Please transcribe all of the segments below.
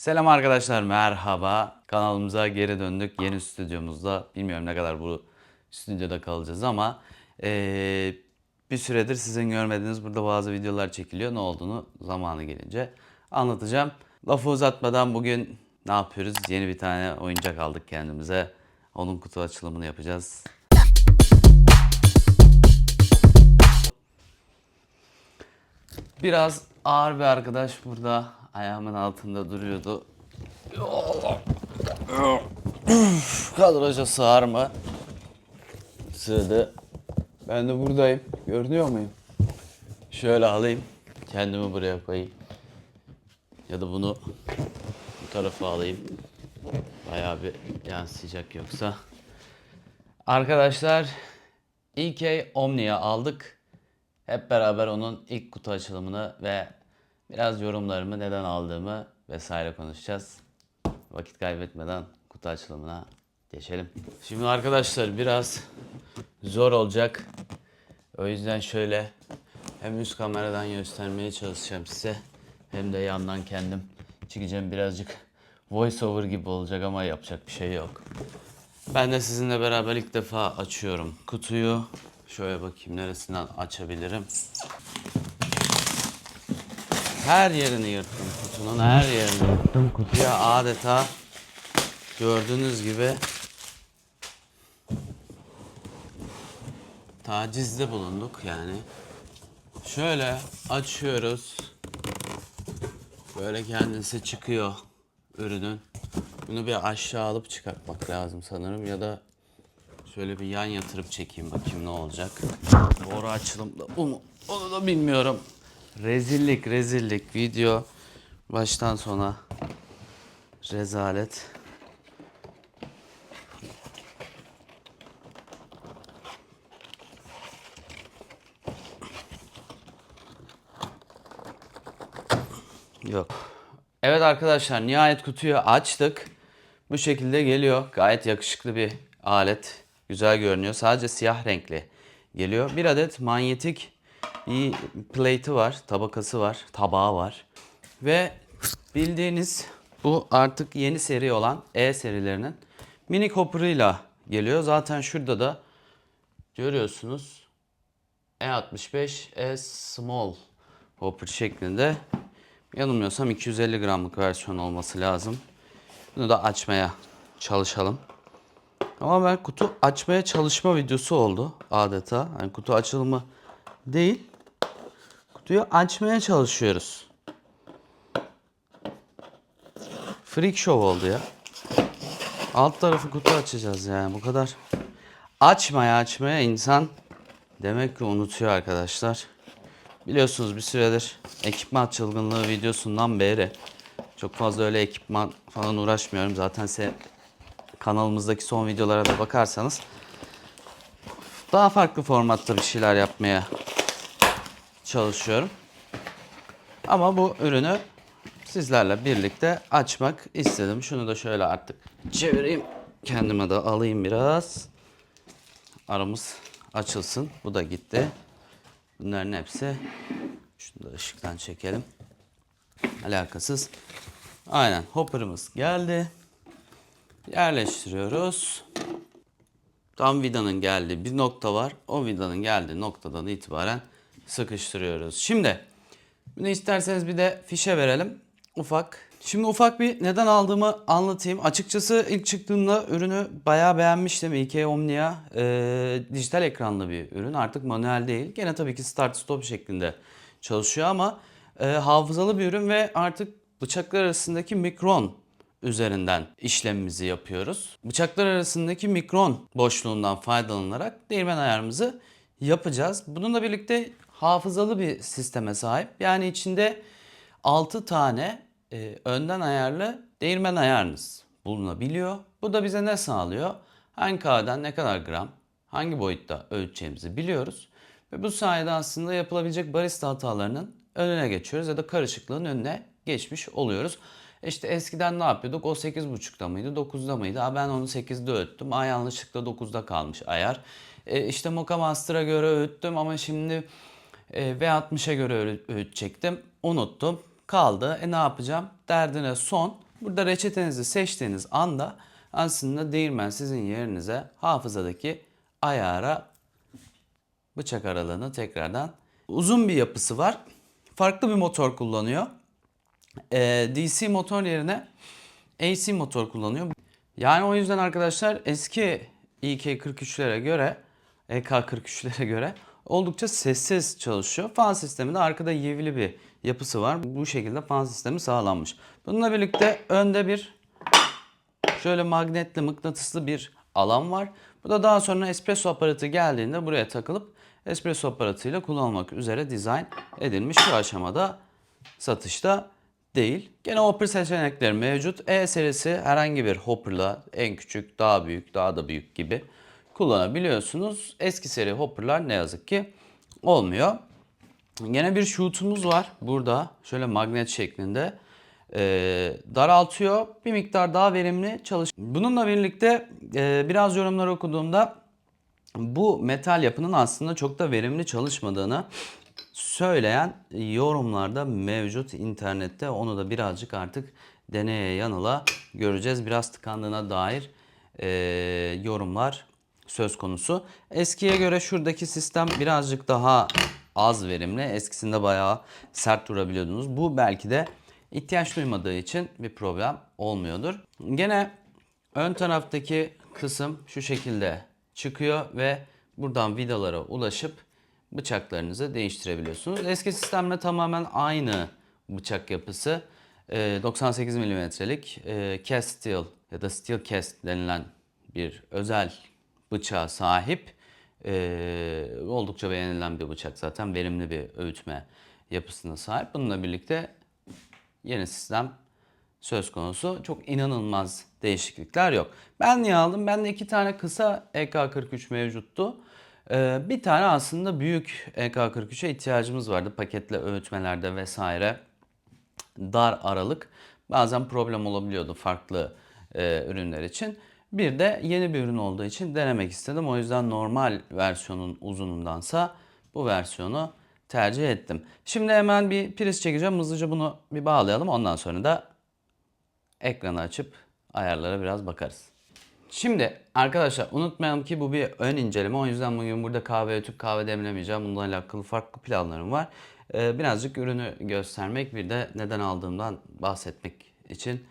Selam arkadaşlar, merhaba. Kanalımıza geri döndük. Yeni stüdyomuzda. Bilmiyorum ne kadar bu stüdyoda kalacağız ama eee, bir süredir sizin görmediğiniz burada bazı videolar çekiliyor. Ne olduğunu zamanı gelince anlatacağım. Lafı uzatmadan bugün ne yapıyoruz? Yeni bir tane oyuncak aldık kendimize. Onun kutu açılımını yapacağız. Biraz ağır bir arkadaş burada ayağımın altında duruyordu. Kadraja sığar mı? Sığdı. Ben de buradayım. Görünüyor muyum? Şöyle alayım. Kendimi buraya koyayım. Ya da bunu bu tarafa alayım. Bayağı bir yansıyacak yoksa. Arkadaşlar EK Omni'ye aldık. Hep beraber onun ilk kutu açılımını ve biraz yorumlarımı neden aldığımı vesaire konuşacağız. Vakit kaybetmeden kutu açılımına geçelim. Şimdi arkadaşlar biraz zor olacak. O yüzden şöyle hem üst kameradan göstermeye çalışacağım size hem de yandan kendim çekeceğim birazcık voice over gibi olacak ama yapacak bir şey yok. Ben de sizinle beraber ilk defa açıyorum kutuyu. Şöyle bakayım neresinden açabilirim. Her yerini yırttım kutunun her yerini yırttım. Kutuya adeta gördüğünüz gibi tacizde bulunduk yani. Şöyle açıyoruz. Böyle kendisi çıkıyor ürünün. Bunu bir aşağı alıp çıkartmak lazım sanırım ya da şöyle bir yan yatırıp çekeyim bakayım ne olacak. Doğru açılımda bu mu? Onu da bilmiyorum. Rezillik rezillik video baştan sona rezalet. Yok. Evet arkadaşlar nihayet kutuyu açtık. Bu şekilde geliyor. Gayet yakışıklı bir alet. Güzel görünüyor. Sadece siyah renkli geliyor. Bir adet manyetik bir plate'i var. Tabakası var. Tabağı var. Ve bildiğiniz bu artık yeni seri olan E serilerinin mini hopper'ıyla geliyor. Zaten şurada da görüyorsunuz E65 E small hopper şeklinde yanılmıyorsam 250 gramlık versiyon olması lazım. Bunu da açmaya çalışalım. Ama ben kutu açmaya çalışma videosu oldu adeta. Yani kutu açılımı değil. Kutuyu açmaya çalışıyoruz. Freak show oldu ya. Alt tarafı kutu açacağız yani bu kadar. Açmaya açmaya insan demek ki unutuyor arkadaşlar. Biliyorsunuz bir süredir ekipman çılgınlığı videosundan beri çok fazla öyle ekipman falan uğraşmıyorum. Zaten se kanalımızdaki son videolara da bakarsanız daha farklı formatta bir şeyler yapmaya çalışıyorum. Ama bu ürünü sizlerle birlikte açmak istedim. Şunu da şöyle artık çevireyim. Kendime de alayım biraz. Aramız açılsın. Bu da gitti. Bunların hepsi şunu da ışıktan çekelim. Alakasız. Aynen hopper'ımız geldi. Yerleştiriyoruz. Tam vidanın geldiği bir nokta var. O vidanın geldiği noktadan itibaren sıkıştırıyoruz. Şimdi bunu isterseniz bir de fişe verelim. Ufak. Şimdi ufak bir neden aldığımı anlatayım. Açıkçası ilk çıktığında ürünü bayağı beğenmiştim. IK Omnia e, dijital ekranlı bir ürün. Artık manuel değil. Gene tabii ki start stop şeklinde çalışıyor ama e, hafızalı bir ürün ve artık bıçaklar arasındaki mikron üzerinden işlemimizi yapıyoruz. Bıçaklar arasındaki mikron boşluğundan faydalanarak değirmen ayarımızı yapacağız. Bununla birlikte hafızalı bir sisteme sahip. Yani içinde 6 tane e, önden ayarlı değirmen ayarınız bulunabiliyor. Bu da bize ne sağlıyor? Hangi kahveden ne kadar gram, hangi boyutta ölçeceğimizi biliyoruz. Ve bu sayede aslında yapılabilecek barista hatalarının önüne geçiyoruz ya da karışıklığın önüne geçmiş oluyoruz. İşte eskiden ne yapıyorduk? O 8.5'da mıydı, 9'da mıydı? Ha ben onu 8'de öğüttüm. Aa yanlışlıkla 9'da kalmış ayar. E, işte Mocha Master'a göre öğüttüm ama şimdi e, V60'a göre öğü- öğütecektim. Unuttum. Kaldı. E ne yapacağım? Derdine son. Burada reçetenizi seçtiğiniz anda aslında değirmen sizin yerinize hafızadaki ayara bıçak aralığını tekrardan uzun bir yapısı var. Farklı bir motor kullanıyor. Ee, DC motor yerine AC motor kullanıyor. Yani o yüzden arkadaşlar eski EK43'lere göre EK43'lere göre oldukça sessiz çalışıyor. Fan sistemi de arkada yivli bir yapısı var. Bu şekilde fan sistemi sağlanmış. Bununla birlikte önde bir şöyle magnetli mıknatıslı bir alan var. Bu da daha sonra espresso aparatı geldiğinde buraya takılıp espresso aparatıyla kullanılmak üzere dizayn edilmiş. Şu aşamada satışta değil. Gene hopper seçenekleri mevcut. E serisi herhangi bir hopperla en küçük, daha büyük, daha da büyük gibi kullanabiliyorsunuz. Eski seri hopperlar ne yazık ki olmuyor. Yine bir shoot'umuz var burada. Şöyle magnet şeklinde. Ee, daraltıyor. Bir miktar daha verimli çalış. Bununla birlikte e, biraz yorumlar okuduğumda bu metal yapının aslında çok da verimli çalışmadığını söyleyen yorumlarda mevcut internette. Onu da birazcık artık deneye yanıla göreceğiz. Biraz tıkandığına dair e, yorumlar söz konusu. Eskiye göre şuradaki sistem birazcık daha az verimli. Eskisinde bayağı sert durabiliyordunuz. Bu belki de ihtiyaç duymadığı için bir problem olmuyordur. Gene ön taraftaki kısım şu şekilde çıkıyor ve buradan vidalara ulaşıp bıçaklarınızı değiştirebiliyorsunuz. Eski sistemle tamamen aynı bıçak yapısı. Ee, 98 milimetrelik e, cast steel ya da steel cast denilen bir özel bıçağa sahip. Ee, oldukça beğenilen bir bıçak zaten. Verimli bir öğütme yapısına sahip. Bununla birlikte yeni sistem söz konusu. Çok inanılmaz değişiklikler yok. Ben niye aldım? Bende iki tane kısa EK43 mevcuttu. Ee, bir tane aslında büyük EK43'e ihtiyacımız vardı paketle öğütmelerde vesaire. Dar aralık bazen problem olabiliyordu farklı e, ürünler için. Bir de yeni bir ürün olduğu için denemek istedim. O yüzden normal versiyonun uzunundansa bu versiyonu tercih ettim. Şimdi hemen bir priz çekeceğim. Hızlıca bunu bir bağlayalım. Ondan sonra da ekranı açıp ayarlara biraz bakarız. Şimdi arkadaşlar unutmayalım ki bu bir ön inceleme. O yüzden bugün burada kahve ötüp kahve demlemeyeceğim. Bununla alakalı farklı planlarım var. Ee, birazcık ürünü göstermek bir de neden aldığımdan bahsetmek için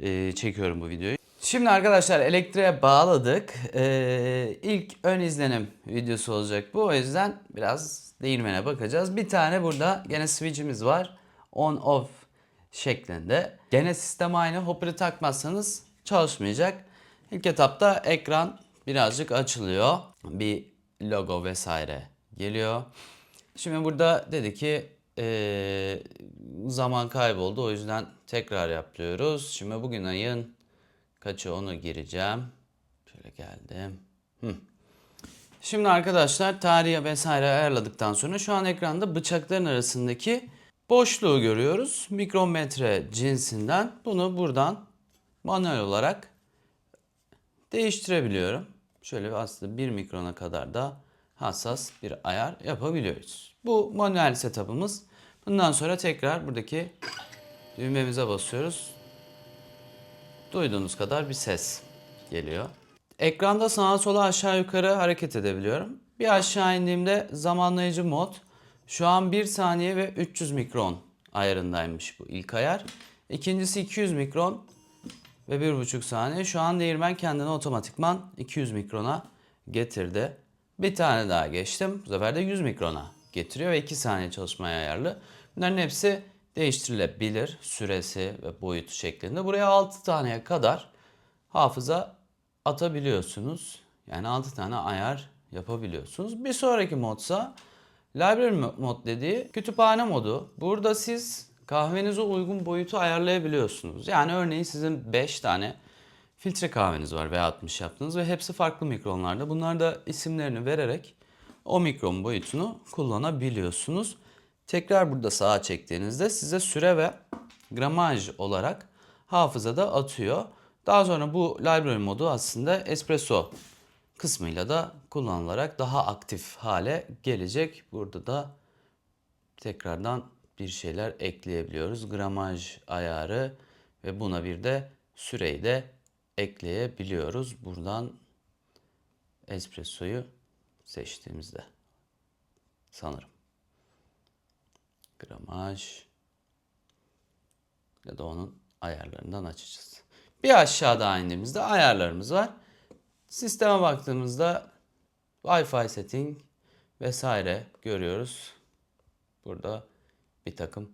e, çekiyorum bu videoyu. Şimdi arkadaşlar elektriğe bağladık. Ee, ilk ön izlenim videosu olacak bu. O yüzden biraz değirmene bakacağız. Bir tane burada gene switch'imiz var. On off şeklinde. Gene sistem aynı. Hopper'ı takmazsanız çalışmayacak. İlk etapta ekran birazcık açılıyor. Bir logo vesaire geliyor. Şimdi burada dedi ki eee, zaman kayboldu. O yüzden tekrar yap diyoruz. Şimdi bugün ayın kaçı onu gireceğim. Şöyle geldim. Hı. Şimdi arkadaşlar tarihe vesaire ayarladıktan sonra şu an ekranda bıçakların arasındaki boşluğu görüyoruz. Mikrometre cinsinden bunu buradan manuel olarak değiştirebiliyorum. Şöyle aslında 1 mikrona kadar da hassas bir ayar yapabiliyoruz. Bu manuel setup'ımız. Bundan sonra tekrar buradaki düğmemize basıyoruz. Duyduğunuz kadar bir ses geliyor. Ekranda sağa sola aşağı yukarı hareket edebiliyorum. Bir aşağı indiğimde zamanlayıcı mod. Şu an 1 saniye ve 300 mikron ayarındaymış bu ilk ayar. İkincisi 200 mikron ve 1,5 saniye. Şu an değirmen kendini otomatikman 200 mikrona getirdi. Bir tane daha geçtim. Bu sefer de 100 mikrona getiriyor ve 2 saniye çalışmaya ayarlı. Bunların hepsi değiştirilebilir süresi ve boyutu şeklinde. Buraya 6 taneye kadar hafıza atabiliyorsunuz. Yani 6 tane ayar yapabiliyorsunuz. Bir sonraki modsa library mod dediği kütüphane modu. Burada siz kahvenize uygun boyutu ayarlayabiliyorsunuz. Yani örneğin sizin 5 tane filtre kahveniz var veya 60 yaptınız ve hepsi farklı mikronlarda. Bunlar da isimlerini vererek o mikron boyutunu kullanabiliyorsunuz. Tekrar burada sağa çektiğinizde size süre ve gramaj olarak hafızada atıyor. Daha sonra bu library modu aslında espresso kısmıyla da kullanılarak daha aktif hale gelecek. Burada da tekrardan bir şeyler ekleyebiliyoruz. Gramaj ayarı ve buna bir de süreyi de ekleyebiliyoruz. Buradan espressoyu seçtiğimizde sanırım. Gramaj ya da onun ayarlarından açacağız. Bir aşağıda indiğimizde ayarlarımız var. Sisteme baktığımızda Wi-Fi setting vesaire görüyoruz. Burada bir takım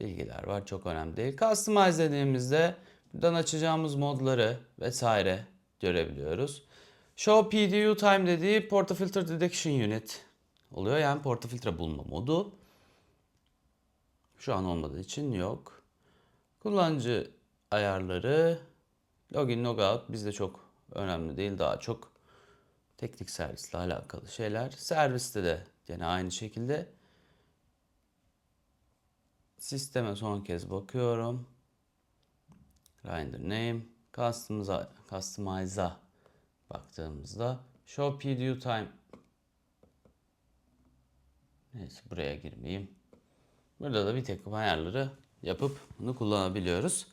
bilgiler var. Çok önemli değil. Customize dediğimizde buradan açacağımız modları vesaire görebiliyoruz. Show PDU time dediği Portafilter Detection Unit oluyor. Yani portafiltre bulma modu. Şu an olmadığı için yok. Kullanıcı ayarları login logout bizde çok önemli değil. Daha çok teknik servisle alakalı şeyler. Serviste de yine aynı şekilde. Sisteme son kez bakıyorum. Grinder name. Customize'a, customize'a baktığımızda show PDU time Neyse buraya girmeyeyim. Burada da bir takım ayarları yapıp bunu kullanabiliyoruz.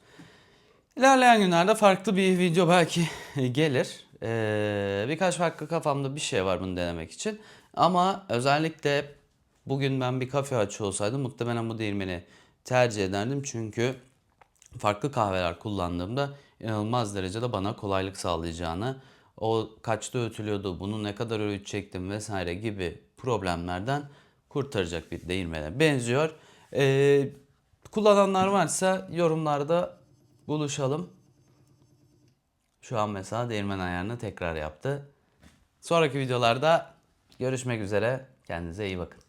İlerleyen günlerde farklı bir video belki gelir. Ee, birkaç farklı kafamda bir şey var bunu denemek için. Ama özellikle bugün ben bir kafe açıyor olsaydım muhtemelen bu değirmeni tercih ederdim. Çünkü farklı kahveler kullandığımda inanılmaz derecede bana kolaylık sağlayacağını, o kaçta ötülüyordu, bunu ne kadar öğütecektim vesaire gibi problemlerden kurtaracak bir değirmene benziyor. Ee, kullananlar varsa yorumlarda buluşalım. Şu an mesela değirmen ayarını tekrar yaptı. Sonraki videolarda görüşmek üzere. Kendinize iyi bakın.